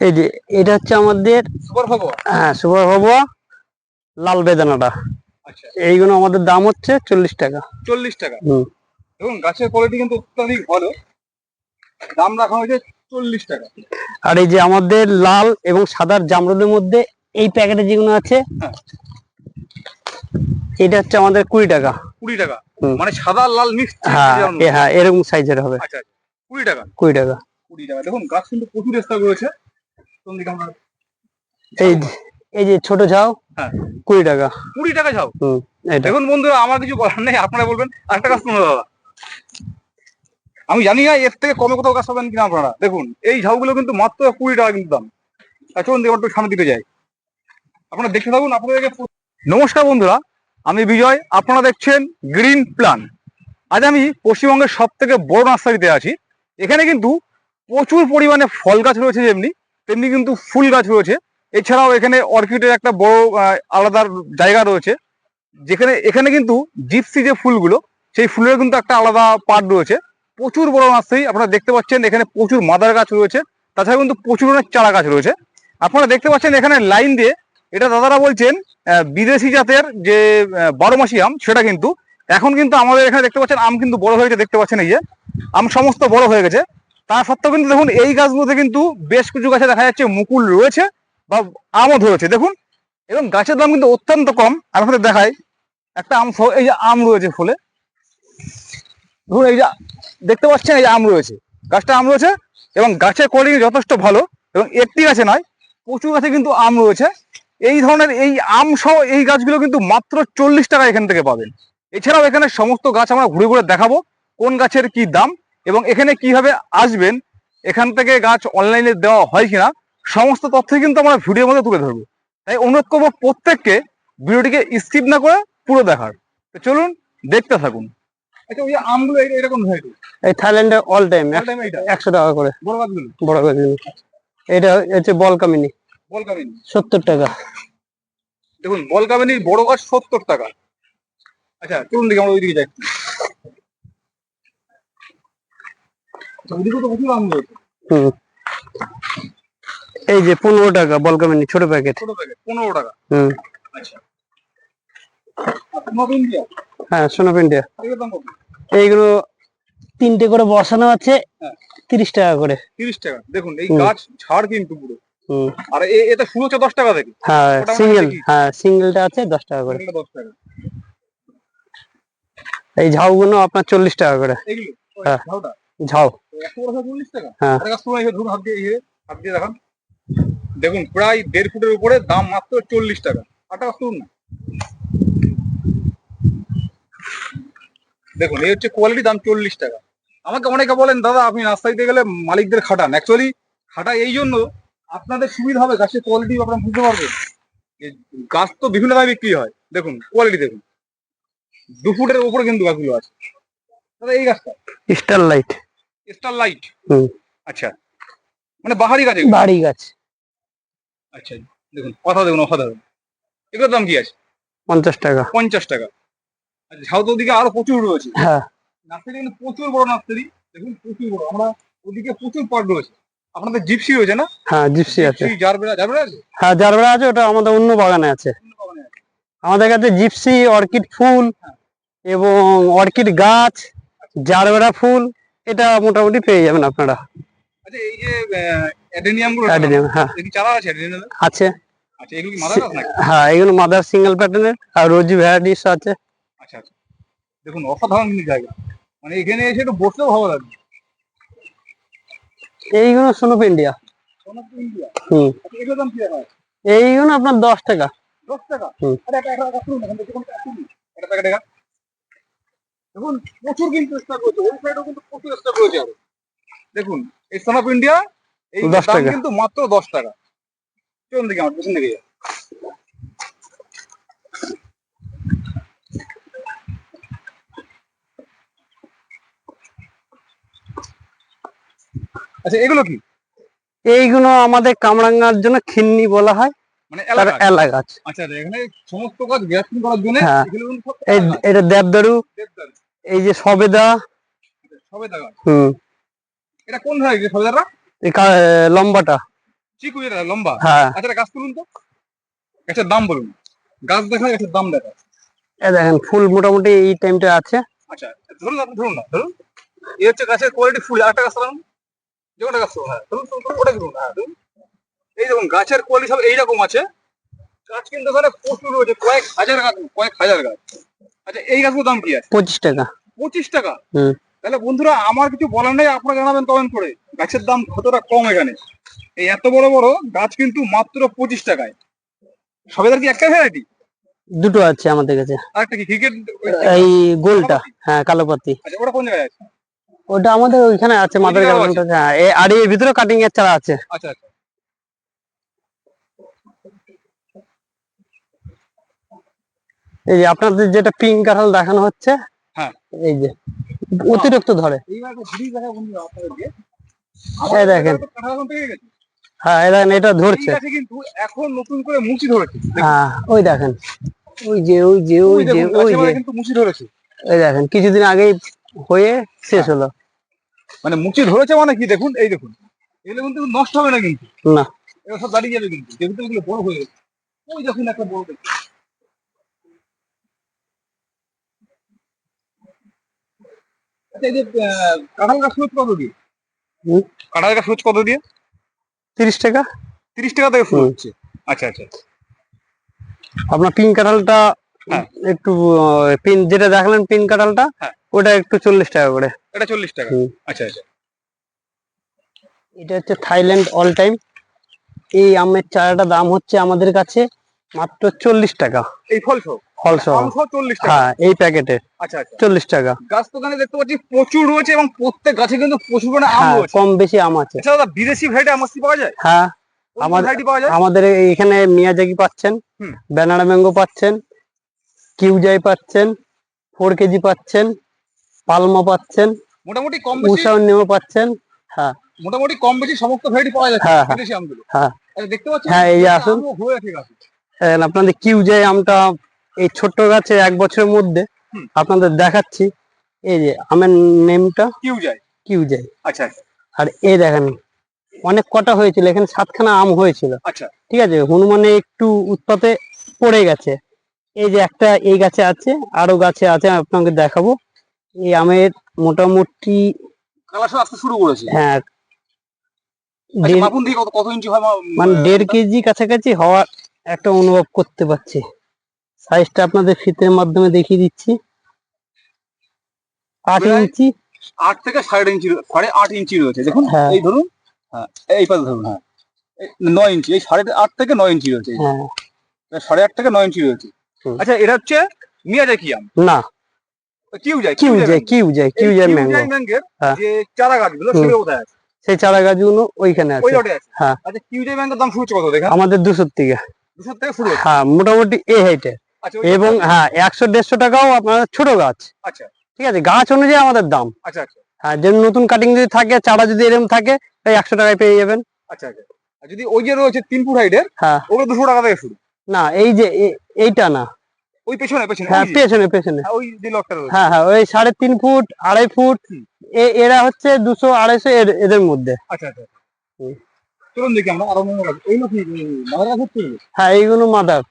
এই যে এটা হচ্ছে আমাদের হ্যাঁ সুপার হবুয়া লাল বেদানাটা। আচ্ছা। এইগুলো আমাদের দাম হচ্ছে চল্লিশ টাকা। চল্লিশ টাকা। হুম। দেখুন গাছের কোয়ালিটি কিন্তু অত্যাধিক ভালো। দাম রাখা হয়েছে চল্লিশ টাকা। আর এই যে আমাদের লাল এবং সাদার জামরুদের মধ্যে এই প্যাকেটে যেগুলো আছে হ্যাঁ। এটা হচ্ছে আমাদের কুড়ি টাকা। কুড়ি টাকা। মানে সাদা লাল মিক্স হ্যাঁ হ্যাঁ এরকম সাইজের হবে। আচ্ছা আচ্ছা। কুড়ি টাকা। কুড়ি টাকা। কুড়ি টাকা। দেখুন গাছ কিন্তু প্রচুর স্টক রয়েছে। কোন দিকে আমরা এই এই যে ছোট ঝাউ হ্যাঁ। কুড়ি টাকা। কুড়ি টাকা হুম দেখুন বন্ধুরা আমার কিছু বলার নেই আপনারা বলবেন আরেকটা গাছ দাদা। আমি জানি না এর থেকে কমে কোথাও গাছ পাবেন কিনা আপনারা। দেখুন এই ঝাউগুলো কিন্তু মাত্র কুড়ি টাকা কিন্তু দাম। চলুন দেখুন একটু সামনে দিকে যাই। আপনারা দেখতে থাকুন আপনাদেরকে নমস্কার বন্ধুরা আমি বিজয় আপনারা দেখছেন গ্রিন প্ল্যান আজ আমি পশ্চিমবঙ্গের সব থেকে বড় নার্সারিতে আছি। এখানে কিন্তু প্রচুর পরিমাণে ফল গাছ রয়েছে যেমনি তেমনি কিন্তু ফুল গাছ রয়েছে। এছাড়াও এখানে অর্কিডের একটা বড় আলাদা জায়গা রয়েছে। যেখানে, এখানে কিন্তু জিপসি যে ফুলগুলো, সেই ফুলের কিন্তু একটা আলাদা পার্ট রয়েছে। প্রচুর বড় নার্সারি আপনারা দেখতে পাচ্ছেন এখানে প্রচুর মাদার গাছ রয়েছে। তাছাড়া কিন্তু প্রচুর অনেক চারা গাছ রয়েছে। আপনারা দেখতে পাচ্ছেন এখানে লাইন দিয়ে, এটা দাদারা বলছেন বিদেশি জাতের যে বারো মাসি আম, সেটা কিন্তু। এখন কিন্তু আমাদের এখানে দেখতে পাচ্ছেন, আম কিন্তু বড় হয়ে গেছে দেখতে পাচ্ছেন এই যে। আম সমস্ত বড় হয়ে গেছে। তা সত্ত্বেও কিন্তু দেখুন, এই গাছগুলোতে কিন্তু বেশ কিছু গাছে দেখা যাচ্ছে মুকুল রয়েছে বা আমও ধরেছে। দেখুন, এবং গাছের দাম কিন্তু অত্যন্ত কম। আর আপনাদের দেখাই, একটা আম এই যে আম রয়েছে ফুলে। ধরুন, এই যে দেখতে পাচ্ছেন, এই যে আম রয়েছে। গাছটা আম রয়েছে, এবং গাছের কোয়ালিটি যথেষ্ট ভালো, এবং একটি গাছে নয়, প্রচুর গাছে কিন্তু আম রয়েছে। এই ধরনের এই আম সহ এই গাছগুলো কিন্তু মাত্র চল্লিশ টাকা এখান থেকে পাবেন। এছাড়াও এখানে সমস্ত গাছ আমরা ঘুরে ঘুরে দেখাবো, কোন গাছের কি দাম এবং এখানে কীভাবে আসবেন এখান থেকে গাছ অনলাইনে দেওয়া হয় কিনা সমস্ত তথ্য কিন্তু আমরা ভিডিওর মধ্যে তুলে ধরবো। তাই অনুরোধ করব প্রত্যেককে ভিডিওটিকে স্কিপ না করে পুরো দেখার। তো চলুন দেখতে থাকুন। আচ্ছা ওই আমগুলো এরকম ভ্যারাইটি এই থাইল্যান্ডের অল টাইম একশো টাকা করে। বড় গাছগুলো? বড় এটা হচ্ছে সত্তর টাকা। দেখুন বল কামিনীর বড় গাছ সত্তর টাকা। আচ্ছা চলুন দেখি আমরা ওইদিকে যাই আচ্ছা, ওদিকেও তো প্রচুর আম রয়েছে হুম এই যে পনেরো টাকা বল কামিনী ছোট প্যাকেট ছোট প্যাকেট পনেরো টাকা। হুম। আচ্ছা। হ্যাঁ সোনাপ ইন্ডিয়া। এইগুলো তিনটে করে বসানো আছে হ্যাঁ। তিরিশ টাকা করে। তিরিশ টাকা। দেখুন এই গাছ ছাড় কিন্তু পুরো। হুম। আর এটা শুরু হচ্ছে দশ টাকা থেকে। হ্যাঁ সিঙ্গেল হ্যাঁ সিঙ্গেলটা আছে দশ টাকা করে। দশ টাকা। এই ঝাউগুলো আপনার চল্লিশ টাকা করে। হ্যাঁ। ঝাউ। হ্যাঁ। দেখান। প্রায় দেড় ফুটের উপরে দাম মাত্র চল্লিশ টাকা। আট শুনুন না। দেখুন এই হচ্ছে কোয়ালিটি দাম চল্লিশ টাকা। আমাকে অনেকে বলেন দাদা আপনি নার্সারিতে গেলে মালিকদের খাটান। অ্যাকচুয়ালি খাটা এই জন্য আপনাদের সুবিধা হবে গাছের কোয়ালিটি আপনারা বুঝতে পারবেন। গাছ তো বিভিন্ন দামে বিক্রি হয়। দেখুন কোয়ালিটি দেখুন। দু ফুটের উপরে কিন্তু গাছগুলো আছে। দাদা এই গাছটা? স্টার লাইট স্টার লাইট হুম। আচ্ছা। মানে বাহারি গাছ? বাড়ি গাছ। আচ্ছা দেখুন কথা দেখুন অসাধারণ এগুলোর দাম কি আছে? পঞ্চাশ টাকা। পঞ্চাশ টাকা। আচ্ছা ঝাউতো ওদিকে আরও প্রচুর রয়েছে। হ্যাঁ। নার্সারি কিন্তু প্রচুর বড় নার্সারি। দেখুন প্রচুর বড়। আমরা ওদিকে প্রচুর পার্ট রয়েছে। আপনাদের জিপসি রয়েছে না? হ্যাঁ জিপসি আছে। জারবেরা জারবেরা আছে? হ্যাঁ যার আছে ওটা আমাদের অন্য বাগানে আছে। অন্য বাগানে আছে। আমাদের কাছে জিপসি অর্কিড ফুল এবং অর্কিড গাছ জারবেরা ফুল। এটা মোটামুটি পেয়ে যাবেন আপনারা। আচ্ছা এই যে অ্যাডেনিয়ামগুলো হ্যাঁ। চারা আছে অ্যাডেনিয়াম আছে। আচ্ছা এগুলো কি মাদার নাকি? হ্যাঁ এগুলো মাদার সিঙ্গেল প্যাটার্নের আর রোজি ভ্যারাইটিস আছে। আচ্ছা আচ্ছা। দেখুন অসাধারণ কিন্তু জায়গা। মানে এখানে এসে একটু বসলেও ভালো লাগবে। এইগুলো সোনপ ইন্ডিয়া। হুম। আচ্ছা এগুলোর দাম কি রাখা আছে এইগুলো আপনার দশ টাকা। দশ টাকা? হুম। আরে একটা একটা শুনুন এখান থেকে কোনটা শুনুন এটা প্যাকেট দেখুন প্রচুর কিন্তু স্টক রয়েছে ওই সাইডেও কিন্তু প্রচুর স্টক রয়েছে। আরও দেখুন এই সন অফ ইন্ডিয়া এই 10 টাকা। কিন্তু মাত্র দশ টাকা। চলুন দেখি আমার পেছন দিকে আচ্ছা এগুলো কি? এইগুলো আমাদের কামরাঙ্গার জন্য খিন্নি বলা হয় মানে এলাকা। এলা গাছ আচ্ছা এখানে সমস্ত কাজ গ্যাসিং করার জন্য হ্যাঁ। এলাকা। এটা দেবদারু। দেবদার, এই যে সবেদা। সবেদা গাছ। হুম। এটা কোন ভ্যারাইটি সবেদাটা? এই লম্বাটা। চিকু যেটা লম্বা। হ্যাঁ। আচ্ছা একটা গাছ তুলুন তো। গাছের দাম বলুন। গাছ দেখা গাছের দাম দেখা এ দেখেন ফুল মোটামুটি এই টাইমটা আছে। আচ্ছা ধরুন আপনি ধরুন না ধরুন। এই হচ্ছে গাছের কোয়ালিটি ফুল আরেকটা গাছ লাগান যে কোনো গাছ হ্যাঁ ধরুন, ওটা ধরুন হ্যাঁ ধরুন। এই দেখুন গাছের কোয়ালিটি সব এইরকম আছে। গাছ কিন্তু ওখানে প্রচুর রয়েছে কয়েক হাজার গাছ কয়েক হাজার গাছ। আচ্ছা এই গাছগুলোর দাম কি আছে? পঁচিশ টাকা। পঁচিশ টাকা? হুম। তাহলে বন্ধুরা আমার কিছু বলার নেই আপনারা জানাবেন কমেন্ট করে। গাছের দাম কতটা কম এখানে? এই এত বড় বড় গাছ কিন্তু মাত্র পঁচিশ টাকায়। সবেদার কি একটা ভ্যারাইটি দুটো আছে আমাদের কাছে। আরেকটা কি ক্রিকেট এই গোলটা হ্যাঁ কালোপাতি আচ্ছা ওটা কোন জায়গায় আছে? ওটা আমাদের ওইখানে আছে মাদার গার্ডেনটা হ্যাঁ আর এর ভিতরে কাটিং এর চারা আছে। আচ্ছা আচ্ছা। এই যে আপনাদের যেটা পিঙ্ক কাঁঠাল দেখানো হচ্ছে হ্যাঁ। এই যে অতিরিক্ত ধরে। এই দেখেন। হ্যাঁ এই দেখেন এটা ধরছে। কিন্তু এখন নতুন করে মুচি ধরেছে। হ্যাঁ ওই দেখেন। ওই যে ওই যে ওই যে ওই যে। কিন্তু মুচি ধরেছে। ওই দেখেন কিছুদিন আগেই হয়ে শেষ হ্যাঁ। হলো। মানে মুচি ধরেছে মানে কি? দেখুন এই দেখুন। এগুলো কিন্তু নষ্ট হবে না কিন্তু। না। এগুলো সব দাঁড়িয়ে যাবে কিন্তু। যেহেতু এগুলো বড় হয়ে ওই দেখুন একটা বড় দেখুন। আচ্ছা এই যে কাঁঠাল গাছ সুচ কত দিয়ে? কাঁঠাল গাছ কত দিয়ে? তিরিশ টাকা। তিরিশ টাকা থেকে শুরু হচ্ছে? আচ্ছা আচ্ছা। আপনার পিঙ্ক কাঁঠালটা হ্যাঁ। একটু পিন যেটা দেখালেন পিঙ্ক কাঁঠালটা হ্যাঁ। ওটা একটু চল্লিশ টাকা করে। এটা চল্লিশ টাকা। আচ্ছা আচ্ছা। এটা হচ্ছে থাইল্যান্ড অল টাইম। এই আমের চারাটা দাম হচ্ছে আমাদের কাছে মাত্র চল্লিশ টাকা। এই ফল সহ ফল সহ। ফল সহ চল্লিশ টাকা। হ্যাঁ এই প্যাকেটে। আচ্ছা আচ্ছা। চল্লিশ টাকা। গাছ তো দেখতে পাচ্ছি প্রচুর রয়েছে এবং প্রত্যেক গাছে কিন্তু প্রচুর আম হ্যাঁ কম বেশি আম আছে। দাদা বিদেশি ভ্যারাইটি আম পাওয়া যায়? হ্যাঁ আমাদের- পাওয়া যায়? আমাদের এখানে মিয়াজাকি পাচ্ছেন। ব্যানানা ম্যাঙ্গো পাচ্ছেন কিউজাই পাচ্ছেন ফোর কেজি পাচ্ছেন পালমা পাচ্ছেন মোটামুটি কম বেশি নেমো পাচ্ছেন হ্যাঁ। মোটামুটি কম বেশি সমস্ত ভ্যারাইটি পাওয়া যাচ্ছে হ্যাঁ, হ্যাঁ। বিদেশি আমগুলো। হ্যাঁ। আচ্ছা দেখতে পাচ্ছি হ্যাঁ, এই আসুন। হয়ে ঠিক আছে। আপনাদের কিউজাই আমটা এই ছোট্ট গাছে এক বছরের মধ্যে আপনাদের দেখাচ্ছি। এই যে আমের নেমটা কিউ যায় কিউজাই। আচ্ছা। আচ্ছা আর এই দেখেন অনেক কটা হয়েছিল এখানে সাতখানা আম হয়েছিল। আচ্ছা। ঠিক আছে হনুমানে একটু উৎপাতে পড়ে গেছে। এই যে একটা এই গাছে আছে আরও গাছে আছে আপনাকে দেখাবো। এই আমের মোটামুটি আসতে শুরু করেছে। হ্যাঁ। আচ্ছা কত কত ইঞ্চি হয় মানে দেড় কেজি কাছাকাছি হওয়ার একটা অনুভব করতে পারছি। সাইজটা আপনাদের ফিতের মাধ্যমে দেখিয়ে দিচ্ছি। আট ইঞ্চি। আট থেকে সাড়ে ইঞ্চি সাড়ে আট ইঞ্চি রয়েছে। দেখুন হ্যাঁ। এই ধরুন হ্যাঁ এই পাশে ধরুন হ্যাঁ। নয় ইঞ্চি এই সাড়ে আট থেকে নয় ইঞ্চি রয়েছে। সাড়ে আট থেকে নয় ইঞ্চি রয়েছে। আচ্ছা এটা হচ্ছে মিয়াজাকি আম? না। যে চারা গাছগুলো। সেগুলো কোথায় আছে? সেই চারা গাছগুলো ওইখানে আছে। হ্যাঁ। আচ্ছা কিউজাই ব্যাংকের দাম শুরু হচ্ছে কত দেখা? আমাদের দুশোর থেকে। দুশো থেকে শুরু হ্যাঁ মোটামুটি এ হাইটে আচ্ছা ওই এবং হ্যাঁ একশো দেড়শো টাকাও আপনার ছোট গাছ। আচ্ছা। ঠিক আছে গাছ অনুযায়ী আমাদের দাম। আচ্ছা আচ্ছা। হ্যাঁ যে নতুন কাটিং যদি থাকে চারা যদি এরকম থাকে তাই একশো টাকায় পেয়ে যাবেন। আচ্ছা আচ্ছা। যদি ওই যে রয়েছে তিন ফুট হাইটের হ্যাঁ। ওগুলো দুশো টাকা থেকে শুরু। না এই যে এইটা না। ওই পেছনে পেছনে হ্যাঁ পেছনে পেছনে। হ্যাঁ, ওই যে লকটা হ্যাঁ হ্যাঁ ওই সাড়ে তিন ফুট আড়াই ফুট এ- এরা হচ্ছে দুশো আড়াইশো এর- এদের মধ্যে। আচ্ছা আচ্ছা। চলুন দেখি আমরা আরও মনে রাখি এই নাকি? মাদার হ্যাঁ এইগুলো মাদার।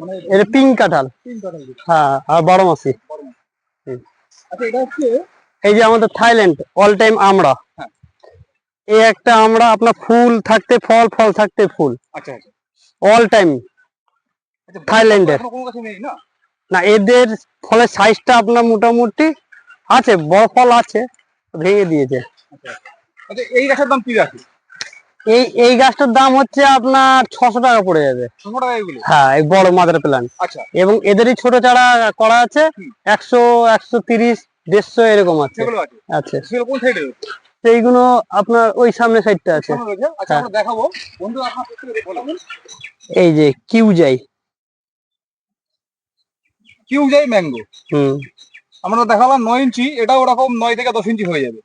মানে এটা পিঙ্ক কাঁঠাল। হ্যাঁ আর বারো মাসি আচ্ছা এটা হচ্ছে এই যে আমাদের থাইল্যান্ড অল টাইম আমরা। হ্যাঁ। এই একটা আমরা আপনার ফুল থাকতে ফল ফল থাকতে ফুল। আচ্ছা আচ্ছা। অল টাইম আচ্ছা থাইল্যান্ডের। না? না এদের ফলের সাইজটা আপনার মোটামুটি আছে বড় ফল আছে ভেঙে দিয়েছে। আচ্ছা এই গাছের দাম কি রাখে? এই এই গাছটার দাম হচ্ছে আপনার ছশো টাকা পড়ে যাবে। ছশো টাকা এগুলো? হ্যাঁ এই বড় মাদার প্ল্যান আচ্ছা। এবং এদেরই ছোট চারা করা আছে একশো একশো তিরিশ দেড়শো এরকম আছে। রয়েছে সেইগুলো আপনার ওই সামনে সাইডটা আছে। আচ্ছা হ্যাঁ। দেখাবো। এই যে কিউ যাই কিউ যাই ম্যাঙ্গো। হুম। আমরা দেখালাম নয় ইঞ্চি এটা ওরকম নয় থেকে দশ ইঞ্চি হয়ে যাবে।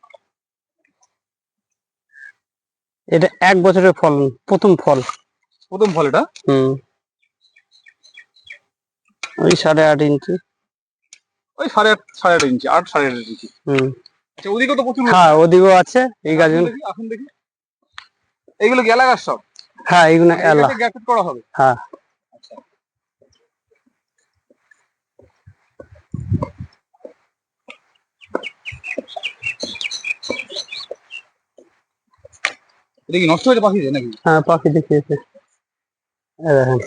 এটা এক বছরের ফল প্রথম ফল। প্রথম ফল এটা? হুম। ওই সাড়ে আট ইঞ্চি। ওই সাড়ে আট সাড়ে আট ইঞ্চি আট সাড়ে আট ইঞ্চি। হুম। আচ্ছা ওদিকে তো প্রচুর হ্যাঁ ওদিকেও আছে এই গাছগুলো। দেখি, দেখি। এইগুলো কি এলাকার সব? হ্যাঁ এইগুলো এলা। করা হবে? হ্যাঁ। এটা কি নষ্ট হয়েছে পাখিতে নাকি? হ্যাঁ পাখি দেখিয়েছে। এই দেখেন।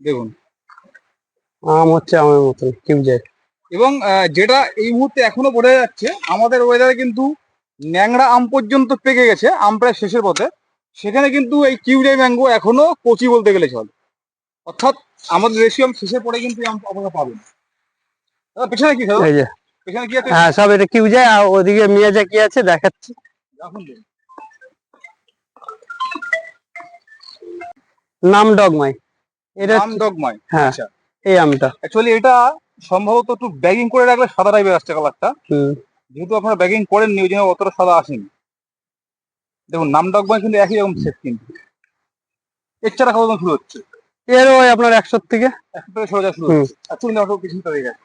দেখুন। আম হচ্ছে আমের মতন কেউ যায় এবং যেটা এই মুহূর্তে এখনও বোঝা যাচ্ছে আমাদের ওয়েদারে কিন্তু ন্যাংরা আম পর্যন্ত পেকে গেছে আম প্রায় শেষের পথে। সেখানে কিন্তু এই কিউডাই ম্যাঙ্গো এখনও কচি বলতে গেলে চল। অর্থাৎ আমাদের রেশিয়াম শেষের পরে কিন্তু আম আপনারা পাবেন দাদা, পেছনে কি? পেছনে কি আছে? হ্যাঁ সব এটা কেউ যায় আর ওদিকে মিয়াজা কি আছে দেখাচ্ছি। এখন নাম ডগমাই এটা নাম ডগমাই হ্যাঁ। আচ্ছা। এই আমটা। অ্যাকচুয়ালি এটা সম্ভবত একটু ব্যাগিং করে রাখলে সাদা টাইপের আসছে কালারটা যেহেতু আপনারা ব্যাগিং করেননি ওই জন্য অতটা সাদা আসেনি। দেখুন নাম ডগমাই কিন্তু একই রকম সেট কিন্তু। এর চারা কত শুরু হচ্ছে? এর ওই আপনার একশো থেকে। একশো থেকে ষোলো শুরু। হচ্ছে। অ্যাকচুয়ালি অটো কিছুটা হয়ে গেছে।